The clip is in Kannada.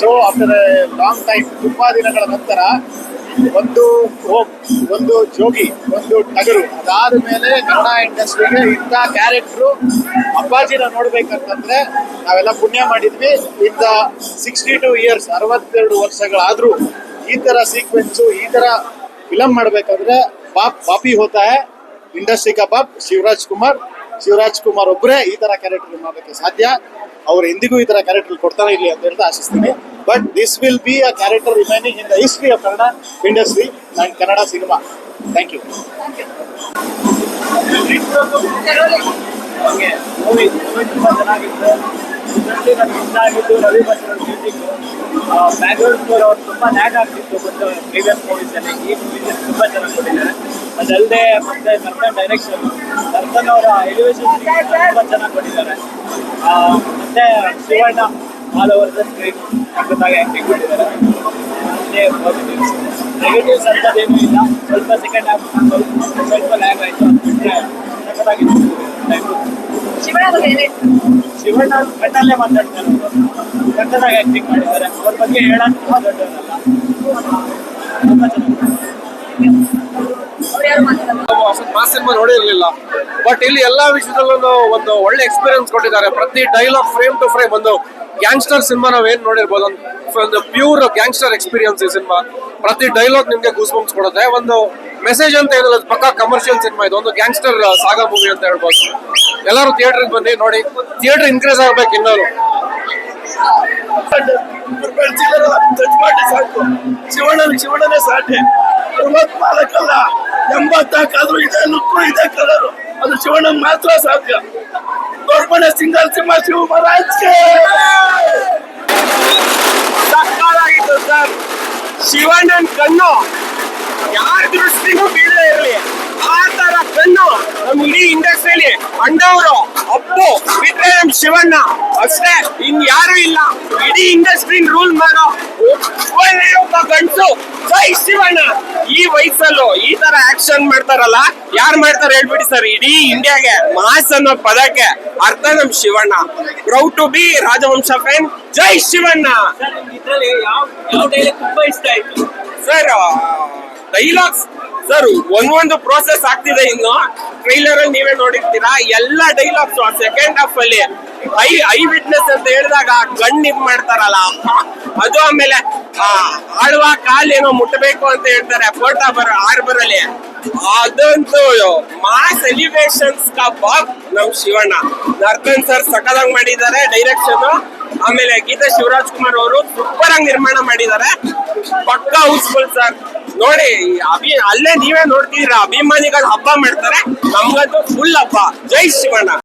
ಸೊ ಆಫ್ಟರ್ ಲಾಂಗ್ ಟೈಮ್ ತುಂಬಾ ದಿನಗಳ ನಂತರ ಒಂದು ಹೋಪ್ ಒಂದು ಜೋಗಿ, ಒಂದು ಟಗರು, ಅದಾದ ಮೇಲೆ ಕನ್ನಡ ಇಂಡಸ್ಟ್ರಿಗೆ ಇಂಥ ಕ್ಯಾರೆಕ್ಟ್ರು ಅಪ್ಪಾಜಿನ ನೋಡ್ಬೇಕಂತಂದ್ರೆ ನಾವೆಲ್ಲ ಪುಣ್ಯ ಮಾಡಿದ್ವಿ. ಇಂದ ಸಿಕ್ಸ್ಟಿ ಟು ಇಯರ್ಸ್ ಅರವತ್ತೆರಡು ವರ್ಷಗಳಾದ್ರೂ ಈ ತರ ಸೀಕ್ವೆನ್ಸು ಈ ತರ ಫಿಲಮ್ ಮಾಡಬೇಕಾದ್ರೆ ಬಾಪ್, ಬಾಪಿ ಹೋತಾ ಇಂಡಸ್ಟ್ರಿ ಕಾ ಬಾಪ್, ಶಿವರಾಜ್ ಕುಮಾರ್. ಶಿವರಾಜ್ ಕುಮಾರ್ ಒಬ್ಬರೇ ಈ ತರ ಕ್ಯಾರೆಕ್ಟರ್ ಮಾಡಬೇಕು ಸಾಧ್ಯ. ಅವ್ರು ಎಂದಿಗೂ ಈ ತರ ಕ್ಯಾರೆಕ್ಟರ್ ಕೊಡ್ತಾನೆ ಇರಲಿ ಅಂತ ಹೇಳ್ತಾ ಆಶಿಸ್ತೀನಿ. But this will be a character remaining in the history of Kannada industry and Kannada cinema thank you movie ತುಂಬ ಚೆನ್ನಾಗಿತ್ತು ಇಷ್ಟ ರವಿ ಅವ್ರು ಲ್ಯಾಕ್ ಆಗ್ತಿತ್ತು ಪ್ರೀವಿಯಸ್ ಈ ತುಂಬ ಚೆನ್ನಾಗಿ ಕೊಟ್ಟಿದ್ದಾರೆ ಅದಲ್ಲದೆ ಮತ್ತೆ ದರ್ಶನ್ ಡೈರೆಕ್ಷನ್ ದರ್ಶನ್ ಅವರ ಎಲಿವೇಶನ್ ತುಂಬ ಚೆನ್ನಾಗಿ ಕೊಟ್ಟಿದ್ದಾರೆ ಮತ್ತೆ Shivanna all over the screen ಅದ್ಭುತವಾಗಿ ಆ್ಯಕ್ಟಿಂಗ್ ಮಾಡಿದ್ದಾರೆ ಅದೇ ಪಾಸಿಟಿವ್ಸ್ ನೆಗೆಟಿವ್ಸ್ ಅಂತದೇನೂ ಇಲ್ಲ ಸ್ವಲ್ಪ ಸೆಕೆಂಡ್ ಹಾಫ್ ಸ್ವಲ್ಪ ಲ್ಯಾಗ್ ಆಯಿತು ಅದು ಬಿಟ್ಟರೆ ಸಖತ್ತಾಗಿತ್ತು ಶಿವಣ್ಣ ಕಣ್ಣಲ್ಲೇ ಮಾತಾಡ್ತಾರೆ ಕನ್ನಡಾಗಿ ಆಕ್ಟಿಂಗ್ ಮಾಡಿದ್ದಾರೆ ಅವ್ರ ಬಗ್ಗೆ ಹೇಳೋದು ತುಂಬ ದೊಡ್ಡದಲ್ಲ ತುಂಬ ಚೆನ್ನಾಗಿ ಸಿನಿಮಾ ನೋಡಿರ್ಲಿಲ್ಲ ಬಟ್ ಇಲ್ಲಿ ಎಲ್ಲಾ ವಿಷಯದಲ್ಲೂ ಒಂದು ಒಳ್ಳೆ ಎಕ್ಸ್ಪೀರಿಯನ್ಸ್ ಕೊಟ್ಟಿದ್ದಾರೆ. ಪ್ರತಿ ಡೈಲಾಗ್ ಫ್ರೇಮ್ ಟು ಫ್ರೇಮ್ ಒಂದು ಗ್ಯಾಂಗ್ಸ್ಟರ್ ಸಿನಿಮಾ ಏನ್ ನೋಡಿರ್ಬೋದು ಒಂದು ಪ್ಯೂರ್ ಗ್ಯಾಂಗ್ಸ್ಟರ್ ಎಕ್ಸ್ಪೀರಿಯನ್ಸ್ ಈ ಸಿನಿಮಾ. ಪ್ರತಿ ಡೈಲಾಗ್ ನಿಮ್ಗೆ ಗೂಸ್ ಬಂಪ್ಸ್ ಕೊಡುತ್ತೆ. ಒಂದು ಮೆಸೇಜ್ ಅಂತ ಏನಿಲ್ಲ ಪಕ್ಕಾ ಕಮರ್ಷಿಯಲ್ ಸಿನಿಮಾ ಇದು. ಒಂದು ಗ್ಯಾಂಗ್ಸ್ಟರ್ ಸಾಗಾ ಮೂವಿ ಅಂತ ಹೇಳ್ಬೋದು. ಎಲ್ಲರೂ ಥಿಯೇಟರ್ಗೆ ಬನ್ನಿ, ನೋಡಿ. ಥಿಯೇಟರ್ ಇನ್ಕ್ರೀಸ್ ಆಗ್ಬೇಕು ಇನ್ನೂ ಶಿವಣ್ಣ ಶಿವಣ್ಣನ, ಶಿವಣ್ಣನೇ ಸಾಟೆ. ಅರವತ್ನಾಲ್ಕಲ್ಲ ಎಂಬತ್ನಾಲ್ಕಾದ್ರೂ ಇದೆ, ಲುಕ್ಕು ಇದೆ ಕಲರು. ಅದು ಶಿವಣ್ಣ ಮಾತ್ರ ಸಾಧ್ಯ. ದೊಡ್ಡಮನೆ ಸಿಂಗಲ್ ಸಿಂಹ ಶಿವ ಮಹಾರಾಜ್ಗೆ. ಆಗಿತ್ತು ಸರ್. ಶಿವಣ್ಣನ್ ಕಣ್ಣು ಯಾರ ದೃಷ್ಟಿಗೂ ಬೀಳದೇ ಇರಲಿ. ಆ ತರ ಕಣ್ಣು ನಮ್ ಇಡೀ ಇಂಡಸ್ಟ್ರಿಯಲ್ಲಿ ಅಂಡವರು ಅಪ್ಪು ನಮ್ ಶಿವಣ್ಣ. ಅಷ್ಟೇ, ಇನ್ ಯಾರು ಇಲ್ಲ. ಇಡೀ ಇಂಡಸ್ಟ್ರಿ ರೂಲ್ ಮಾಡೋ ಗಂಟು ಜೈ ಶಿವಣ್ಣ ಈ ವಯಸ್ಸಲ್ಲೂ ಈ ತರ ಆಕ್ಷನ್ ಮಾಡ್ತಾರಲ್ಲ ಯಾರು ಮಾಡ್ತಾರೆ ಹೇಳ್ಬಿಡಿ ಸರ್ ಇಡೀ ಇಂಡಿಯಾಗೆ ಮಾಸ್ ಅನ್ನೋ ಪದಕ್ಕೆ ಅರ್ಥ ನಮ್ ಶಿವಣ್ಣ. ಪ್ರೌಡ್ ಟು ಬಿ ರಾಜವಂಶ ಫ್ಯಾನ್ ಜೈ ಶಿವಣ್ಣ. ತುಂಬಾ ಇಷ್ಟ ಆಯ್ತು. ಸರ್ ಡೈಲಾಗ್ಸ್ ಸರ್, ಒಂದೊಂದು ಪ್ರೋಸೆಸ್ ಆಗ್ತಿದೆ ಇನ್ನು. ಟ್ರೈಲರ್ ಅಲ್ಲಿ ನೀವೇ ನೋಡಿರ್ತೀರಾ? ಎಲ್ಲ ಡೈಲಾಗ್ಸ್ ಸೆಕೆಂಡ್ ಹಾಫ್ ಅಲ್ಲಿ. ಐ ಐ ವಿಟ್ನೆಸ್ ಅಂತ ಹೇಳಿದಾಗ ಕಣ್ಣು ಇದ್ ಮಾಡ್ತಾರಲ್ಲ ಅದು ಆಮೇಲೆ ಆಳುವ ಕಾಲ್ ಏನೋ ಮುಟ್ಟಬೇಕು ಅಂತ ಹೇಳ್ತಾರೆ ಫೋಟೋ ಬರ ಆರ್ಬರ್ ಅದಂತೂ ಮಾಸ್ ಎಲಿವೇಶನ್ಸ್ ಕಾ ಶಿವಣ್ಣ. ನರ್ತನ್ ಸರ್ ಸಕಲಾಗಿ ಮಾಡಿದ್ದಾರೆ, ಡೈರೆಕ್ಷನ್. ಆಮೇಲೆ ಗೀತಾ ಶಿವರಾಜ್ ಕುಮಾರ್ ಅವರು ಸೂಪರ್ ಆಗಿ ನಿರ್ಮಾಣ ಮಾಡಿದ್ದಾರೆ. ಪಕ್ಕಾ ಹೌಸ್ಫುಲ್ ಸರ್. ನೋಡಿ, ಅಭಿ, ಅಲ್ಲೇ ನೀವೇ ನೋಡ್ತಿದ್ದೀರಾ, ಅಭಿಮಾನಿಗಳು ಹಬ್ಬ ಮಾಡ್ತಾರೆ. ನಮ್ಗಂತೂ ಫುಲ್ ಹಬ್ಬ. ಜೈ ಶಿವಣ್ಣ.